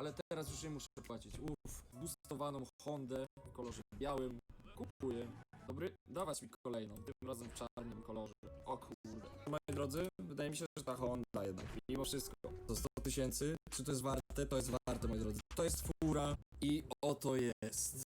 ale teraz już nie muszę płacić. Uff, boostowaną Hondę w kolorze białym. Kupuję. Dobry, dawać mi kolejną, tym razem w czarnym kolorze. O kurde. Moi drodzy, wydaje mi się, że ta Honda jednak, mimo wszystko, to 100 tysięcy, czy to jest warte? To jest warte, moi drodzy. To jest fura i oto jest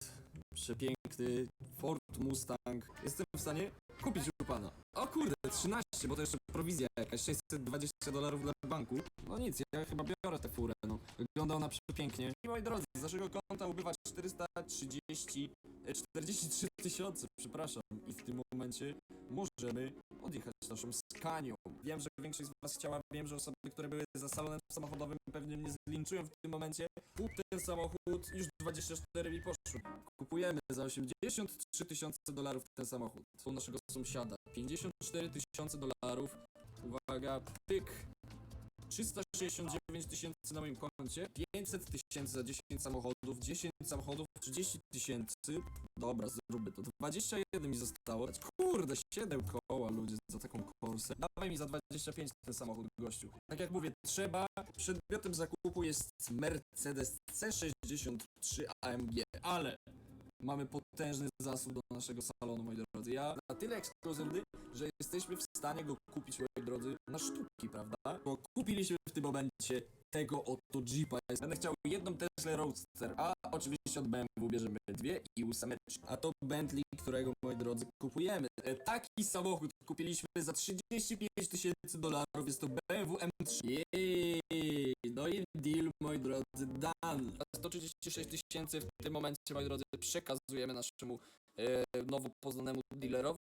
przepiękny Ford Mustang. Jestem w stanie kupić u pana. O kurde, 13, bo to jeszcze prowizja jakaś, 620 dolarów dla banku. No nic, ja chyba biorę tę furę, no. Wygląda ona przepięknie. I moi drodzy, z naszego konta ubywa 430, e, 43 tysiące, przepraszam. I w tym momencie możemy odjechać naszą skanią. Wiem, że większość z was chciała, wiem, że osoby, które były za salonem samochodowym pewnie mnie zlinczują w tym momencie. Kup ten samochód, już 24 mi poszło. Kupujemy za 83 tysiące dolarów ten samochód. U naszego sąsiada. 54 tysiące dolarów. Uwaga, pyk. 369 tysięcy na moim koncie, 500 tysięcy za 10 samochodów, 10 samochodów, 30 tysięcy. Dobra, zróbmy to. 21 mi zostało. Kurde, 7 koła ludzie za taką korsę. Dawaj mi za 25 ten samochód, gościu. Tak jak mówię, trzeba. Przedmiotem zakupu jest Mercedes C63 AMG, ale mamy potężny zasób do naszego salonu, moi drodzy. Ja tyle ekskluzywny, że jesteśmy w stanie go kupić, moi drodzy, na sztuki, prawda? Bo kupiliśmy w tym momencie tego oto Jeepa. Będę chciał jedną Tesla Roadster, a oczywiście od BMW bierzemy dwie i ósemeczki. A to Bentley, którego, moi drodzy, kupujemy. E, Taki samochód kupiliśmy za 35 tysięcy dolarów, jest to BMW M3. Jej, no i deal, moi drodzy, done. 136 tysięcy w tym momencie, moi drodzy, przekazujemy naszemu nowo poznanemu dealerowi